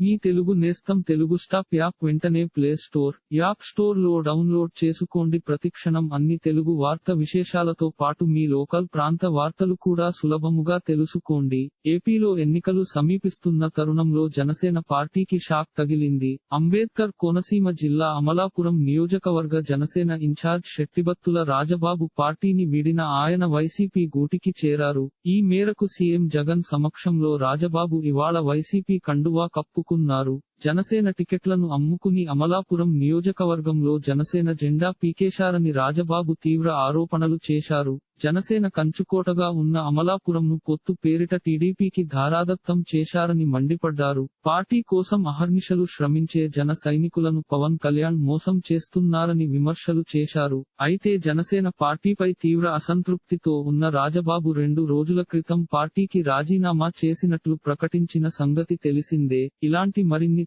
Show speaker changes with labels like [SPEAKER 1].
[SPEAKER 1] మీ తెలుగు నేస్తం Telugu stop app వెంటనే play store app స్టోర్లో డౌన్లోడ్ చేసుకోండి. ప్రతిక్షణం అన్ని తెలుగు వార్త విశేషాలతో పాటు మీ లోకల్ ప్రాంత వార్తలు కూడా సులభముగా తెలుసుకోండి. ఏపీలో ఎన్నికలు సమీపిస్తున్న తరుణంలో జనసేన పార్టీకి షాక్ తగిలింది. అంబేద్కర్ కోనసీమ జిల్లా అమలాపురం నియోజకవర్గ జనసేన ఇన్ఛార్జ్ శెట్టిబత్తుల రాజబాబు పార్టీని వీడిన ఆయన వైసీపీ గూటికి చేరారు. ఈ మేరకు సీఎం జగన్ సమక్షంలో రాజబాబు ఇవాళ వైసీపీ కండువా కప్పు కప్పుకున్నారు జనసేన టికెట్లను అమ్ముకుని అమలాపురం నియోజకవర్గంలో జనసేన జెండా పీకేశారని రాజబాబు తీవ్ర ఆరోపణలు చేశారు. జనసేన కంచుకోటగా ఉన్న అమలాపురంను పొత్తు పేరిట టీడీపీకి ధారాదత్తం చేశారని మండిపడ్డారు. పార్టీ కోసం అహర్నిశలు శ్రమించే జన సైనికులను పవన్ కళ్యాణ్ మోసం చేస్తున్నారని విమర్శలు చేశారు. అయితే జనసేన పార్టీపై తీవ్ర అసంతృప్తితో ఉన్న రాజబాబు రెండు రోజుల క్రితం పార్టీకి రాజీనామా చేసినట్లు ప్రకటించిన సంగతి తెలిసిందే. ఇలాంటి మరిన్ని